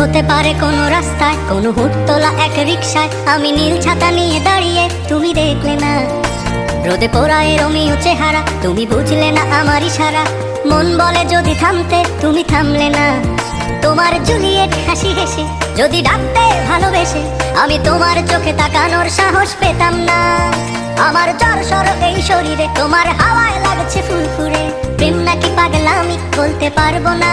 হতে পারে কোনো রাস্তায়, কোনো হুটতোলা এক রিক্সায় আমি নীল ছাতা নিয়ে দাঁড়িয়ে, তুমি দেখলে না। রোদে পোড়ায় রমিও চেহারা, তুমি বুঝলে না আমার ইশারা। মন বলে যদি থামতে, তুমি থামলে না। তোমার জুলিয়েট হাসি হেসে, যদি ডাকতে ভালোবেসে, আমি তোমার চোখে তাকানোর সাহস পেতাম না। আমার জ্বর সর এই শরীরে, তোমার হাওয়ায় লাগছে ফুরফুরে। প্রেম নাকি পাগলামি বলতে পারব না।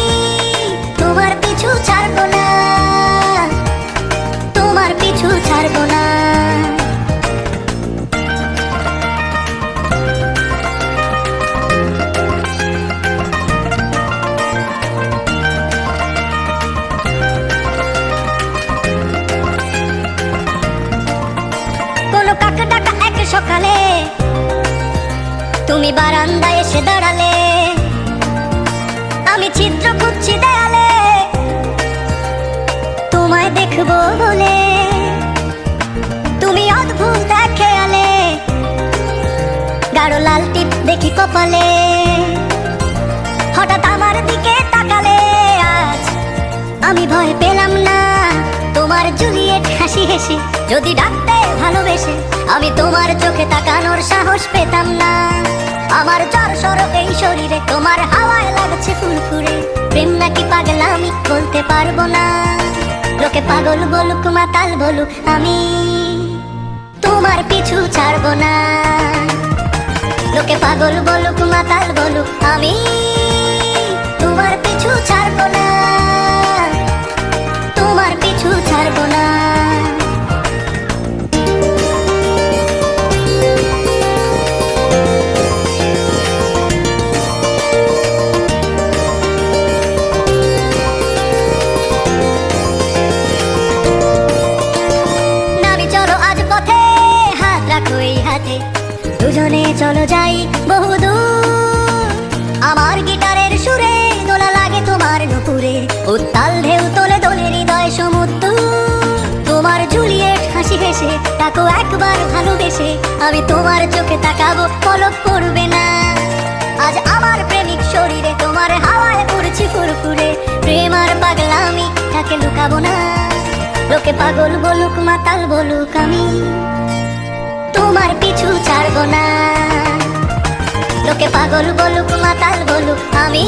তুমি বারান্দায় এসে দাঁড়ালে। আমি চিত্র খুঁজছি দেয়ালে। তোমায় দেখব বলে। তুমি অদ্ভুত দেখে আলে গাঢ় লাল টিপ দেখি কপালে। হঠাৎ আমার দিকে তাকালে। আজ আমি ভয় পেলাম না। তোমার জুলিয়েট হাসি হেসে, যদি ডাকতে ভালোবেসে, আমি তোমার চোখে তাকানোর সাহস পেতাম না। আমার জ্বর সর এই শরীরে তোমার হাওয়ায় লাগছে ফুরফুরে, প্রেম নাকি পাগলামি বলতে পারব না। লোকে পাগল বলুক, মাতাল বলুক, আমি তোমার পিছু ছাড়বো না। লোকে পাগল বলুক, মাতাল বলুক, আমি দুজনে চলো যাই বহুদূর। আমার গিটারের সুরে দোলা লাগে তোমার নুপুরে। উত্তাল ঢেউ তোলে দোলে হৃদয় সমুদ্র। তোমার জুলিয়েট হাসি হেসে তাকো একবার ভালোবেসে। আমি তোমার চোখে তাকাবো, পলক পড়বে না। আজ আমার প্রেমিক শরীরে তোমার হাওয়ায় পড়ছি ফুরফুরে। প্রেম আর পাগলামি তাকে লুকাবো না। লোকে পাগল বলুক, মাতাল বলুক আমি। না। লোকে পাগল বলুক মাতাল বলুক আমি